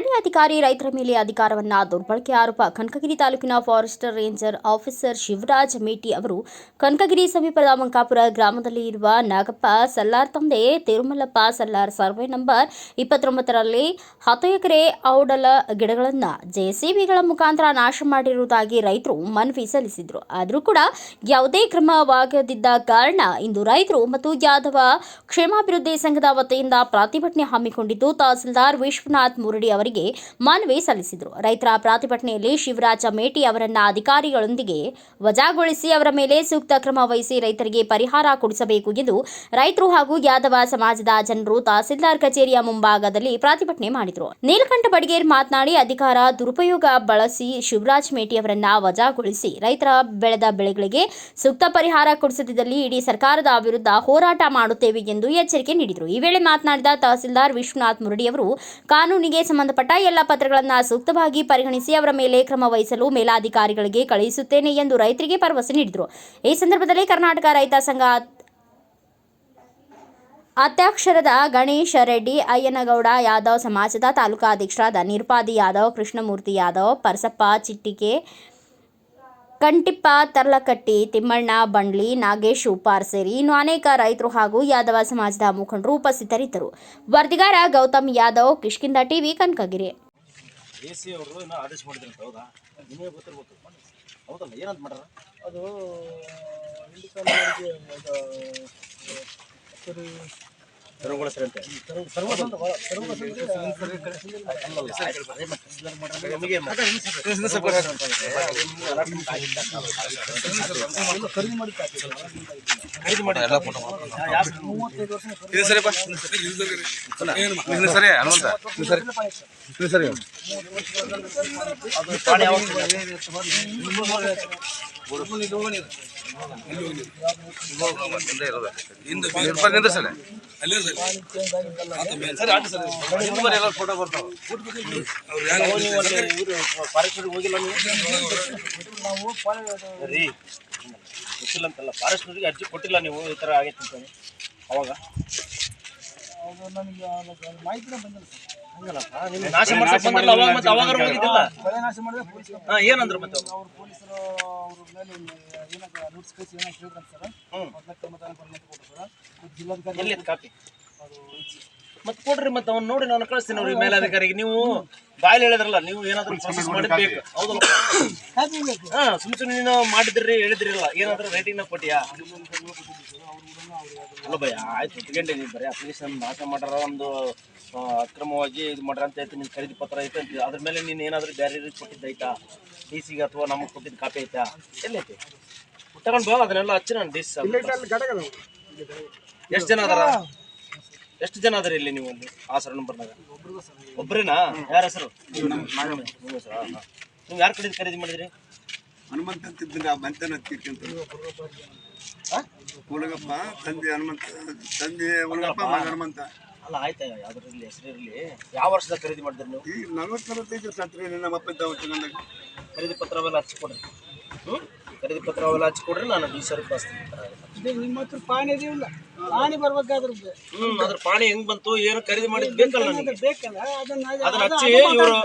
ಅರಣ್ಯಾಧಿಕಾರಿ ರೈತರ ಮೇಲೆ ಅಧಿಕಾರವನ್ನ ದುರ್ಬಳಕೆ ಆರೋಪ. ಕನಕಗಿರಿ ತಾಲೂಕಿನ forester ranger officer Shivaraj Meti ಅವರು ಕನಕಗಿರಿ ಸಮೀಪದ ಮಂಕಾಪುರ ಗ್ರಾಮದಲ್ಲಿ ಇರುವ ನಾಗಪ್ಪ ಸಲ್ಲಾರ್ ತಂದೆ ತಿರುಮಲಪ್ಪ ಸಲ್ಲಾರ್ ಸರ್ವೆ ನಂಬರ್ ಇಪ್ಪತ್ತೊಂಬತ್ತರಲ್ಲಿ ಹತ್ತು ಎಕರೆ ಔಡಲ ಗಿಡಗಳನ್ನು ಜೆಸಿಬಿಗಳ ಮುಖಾಂತರ ನಾಶ ಮಾಡಿರುವುದಾಗಿ ರೈತರು ಮನವಿ ಸಲ್ಲಿಸಿದ್ರು. ಆದರೂ ಕೂಡ ಯಾವುದೇ ಕ್ರಮವಾಗದಿದ್ದ ಕಾರಣ ಇಂದು ರೈತರು ಮತ್ತು ಯಾದವ ಕ್ಷೇಮಾಭಿವೃದ್ಧಿ ಸಂಘದ ವತಿಯಿಂದ ಪ್ರತಿಭಟನೆ ಹಮ್ಮಿಕೊಂಡಿದ್ದು ತಹಸೀಲ್ದಾರ್ ವಿಶ್ವನಾಥ್ ಮುರಡಿ ಅವರಿಗೆ ಮನವಿ ಸಲ್ಲಿಸಿದರು. ರೈತರ ಪ್ರತಿಭಟನೆಯಲ್ಲಿ ಶಿವರಾಜ ಮೇಟಿ ಅವರನ್ನ ಅಧಿಕಾರಿಗಳೊಂದಿಗೆ ವಜಾಗೊಳಿಸಿ ಅವರ ಮೇಲೆ ಸೂಕ್ತ ಕ್ರಮ ವಹಿಸಿ ರೈತರಿಗೆ ಪರಿಹಾರ ಕೊಡಿಸಬೇಕು ಎಂದು ರೈತರು ಹಾಗೂ ಯಾದವ ಸಮಾಜದ ಜನರು ತಹಸೀಲ್ದಾರ್ ಕಚೇರಿಯ ಮುಂಭಾಗದಲ್ಲಿ ಪ್ರತಿಭಟನೆ ಮಾಡಿದರು. ನೀಲಕಂಠ ಬಡಿಗೇರ್ ಮಾತನಾಡಿ, ಅಧಿಕಾರ ದುರುಪಯೋಗ ಬಳಸಿ ಶಿವರಾಜ್ ಮೇಟಿ ಅವರನ್ನ ವಜಾಗೊಳಿಸಿ ರೈತರ ಬೆಳೆದ ಬೆಳೆಗಳಿಗೆ ಸೂಕ್ತ ಪರಿಹಾರ ಕೊಡಿಸದಿದ್ದಲ್ಲಿ ಇಡೀ ಸರ್ಕಾರದ ವಿರುದ್ಧ ಹೋರಾಟ ಮಾಡುತ್ತೇವೆ ಎಂದು ಎಚ್ಚರಿಕೆ ನೀಡಿದರು. ಈ ವೇಳೆ ಮಾತನಾಡಿದ ತಹಸೀಲ್ದಾರ್ ವಿಶ್ವನಾಥ್ ಮುರಡಿ ಅವರು, ಕಾನೂನಿಗೆ ಸಂಬಂಧಪಟ್ಟ ಎಲ್ಲ ಪತ್ರಗಳನ್ನು ಸೂಕ್ತವಾಗಿ ಪರಿಗಣಿಸಿ ಅವರ ಮೇಲೆ ಕ್ರಮ ವಹಿಸಲು ಮೇಲಾಧಿಕಾರಿಗಳಿಗೆ ಕಳುಹಿಸುತ್ತೇನೆ ಎಂದು ರೈತರಿಗೆ ಭರವಸೆ ನೀಡಿದರು. ಈ ಸಂದರ್ಭದಲ್ಲಿ ಕರ್ನಾಟಕ ರೈತ ಸಂಘ ಅಧ್ಯಕ್ಷರಾದ ಗಣೇಶ ರೆಡ್ಡಿ, ಅಯ್ಯನಗೌಡ ಯಾದವ್, ಸಮಾಜದ ತಾಲೂಕಾಧ್ಯಕ್ಷರಾದ ನಿರುಪಾದಿ ಯಾದವ್, ಕೃಷ್ಣಮೂರ್ತಿ ಯಾದವ್, ಪರಸಪ್ಪ ಚಿಟ್ಟಿಕೆ ಕಂಟಿಪ್ಪ ತರ್ಲಕಟ್ಟಿ ತಿಮ್ಮಣ್ಣ ಬಂಡ್ಲಿ ನಾಗೇಶ್ ಉಪಾರ್ ಸೇರಿ ಇನ್ನು ಅನೇಕ ರೈತರು ಹಾಗೂ ಯಾದವ ಸಮಾಜದ ಮುಖಂಡರು ಉಪಸ್ಥಿತರಿದ್ದರು. ವರದಿಗಾರ ಗೌತಮ್ ಯಾದವ್ ಕಿಷ್ಕಿಂದ ಟಿವಿ ಕನಕಗಿರಿ. ಅದು ಅದು ಸರಿ ಹನುಮಂತ ಸರಿ ಸರಿ ಸರ್ ಫೋಟೋ ಬರ್ತಾವ ಗೊತ್ತಿಲ್ಲ ಅಂತಲ್ಲ ಫಾರೆಸ್ಟ್ರಿಗೆ ಅರ್ಜಿ ಕೊಟ್ಟಿಲ್ಲ ನೀವು ಈ ತರ ಆಗೈತೆ ಅವಾಗ ಅದು ನನಗೆ ಅದು ಮಾಹಿತಿನೇ ಬಂದಿಲ್ಲ ಸರ್. ಹಂಗಲ್ಲಪ್ಪ? ನಿಮ್ಗೆ ನಾಶ ಮಾಡ್ಸಕ್ ಬಂದ್ರಲ್ಲ ಅವಾಗ ಮತ್ತೆ ಅವಾಗ ಹೋಗಿದ್ದಿಲ್ಲ. ಬೆಳೆ ನಾಶ ಮಾಡಿದ್ರೆ ಪೊಲೀಸ್ ಹಾ ಏನಂದ್ರು ಮತ್ತೆ ಅವ್ರು? ಅವ್ರು ಪೊಲೀಸರು ಅವ್ರ ಮೇಲೆ ಏನಕ್ಕೆ ನೋಟಿಸ್ ಕಳಿಸಿ ಏನೋ ಕೇಳಿದ್ರಂತ ಸರ್. ಹ್ಮ್. ಮೊದಲಕ್ಕೆ ಮತ್ತೆ ಪರ್ಮಿಟ್ ಕೊಟ್ಟರು ಸರ್. ಅದು ಜಿಲ್ಲಾಧಿಕಾರಿ ಎಲ್ಲಿ ಕಾಪಿ? ಅದು ಮತ್ತೆ ಕೊಡ್ರಿ ಮತ್ತೆ ಅವ್ನು ನೋಡಿ ನಾನು ಕಳಿಸ್ತೀನಿ ಅವ್ರಿಗೆ ಮೇಲಾಧಿಕಾರಿಗೆ. ನೀವು ಬಾಯಲ್ಲಿ ಹೇಳಿದ್ರಲ್ಲ ನೀವು ಏನಾದ್ರೂ ಪ್ರೊಸೆಸ್ ಮಾಡಿರ್ಬೇಕು. ಹೌದಲ್ಲ ಕಾಪಿ ಬೇಕು ಹಾ ಸುಮ್ ಸುಮ್ಮನೆ ನೀನು ಮಾಡಿದ್ರಿ ಹೇಳಿದ್ರಿಲ್ಲ. ಏನಾದ್ರೂ ರೇಟಿಂಗ್ನ ಕೊಟ್ಟಿಯಾ? ಅಲ್ಲ ಭಯ ಆಯ್ತು ನೀವು ಬರೀ ಅಪ್ಲಿಕೇಶನ್ ನಾಶ ಮಾಡ್ಯಾರ ಒಂದು ಅಕ್ರಮವಾಗಿ ಇದು ಮಾಡ್ಯಾರ ಅಂತ ಐತೆ ನಿನ್ ಖರೀದಿ ಪತ್ರ ಐತೆ ಅಂತ ಅದ್ರ ಮೇಲೆ ನೀನು ಏನಾದ್ರೂ ಬೇರೆ ಕೊಟ್ಟಿದ್ದೈತಾ ಡಿ ಸಿಗೆ ಅಥವಾ ನಮಗೆ ಕೊಟ್ಟಿದ್ದ ಕಾಪಿ ಐತಾ? ಎಲ್ಲೈತಿ ತಗೊಂಡ್ ಬಾ ಅದನ್ನೆಲ್ಲ ಹಚ್ಚಿ ನಾನು ಡಿ ಸಿ ಎಷ್ಟು ಜನ ಅದಾರ? ಎಷ್ಟು ಜನ ಅದರ ಇಲ್ಲಿ ನೀವು ಅಲ್ಲಿ ಹಾಸರ ನಂಬರ್ನಾಗ ಒಬ್ಬರೇನಾ ಯಾರ ಹೆಸರು ನಿಮ್ಮ ಹೆಸರಾ? ನೀವು ಯಾರ ಕಡೆ ಖರೀದಿ ಮಾಡಿದ್ರಿ? ಹನುಮಂತ ಅಂತಿದ್ದ ಬಂತನ ತಿರ್ಕೊಂತ ಹುಡುಗಪ್ಪ ತಂದೆ ಹನುಮಂತ ತಂದೆ ಹುಡುಗಪ್ಪ ಮಗ ಹನುಮಂತ. ಅಲ್ಲ ಆಯ್ತಾ ಯಾವ್ದ್ರಲ್ಲಿ ಹೆಸರಿರಲಿ. ಯಾವ ವರ್ಷದ ಖರೀದಿ ಮಾಡಿದ್ರು ನೀವು? ಈಗ ನಲ್ವತ್ತು ನಲವತ್ತೈದು ಸತ್ರಿ ನಮ್ಮ ಅಪ್ಪ ಖರೀದಿ ಪತ್ರ ಅವೆಲ್ಲ ಹ್ಞೂ ಕೊಡ್ರಿ. ಹ್ಮ್? ಖರೀದಿ ಪತ್ರ ಅವೆಲ್ಲ ಹಚ್ಕೊಡ್ರಿ ನಾನು ಡಿ ಸರ್ ಕಳಿಸ್ತೀನಿ. ನಿಮ್ಮ ಹತ್ರ ಪಾಣಿ ಇದೆಯಲ್ಲ ಪಾಣಿ ಬರ್ಬೇಕಾದ್ರೆ ಹ್ಞೂ ಅದ್ರ ಪಾಣಿ ಹೆಂಗ್ ಬಂತು ಏನು ಖರೀದಿ ಮಾಡಿದ್ ಬೇಕಲ್ಲ ನನಗೆ ಬೇಕಲ್ಲ ಅದನ್ನ ಅದನ್ನ ಹಚ್ಚಿ ಇವರು.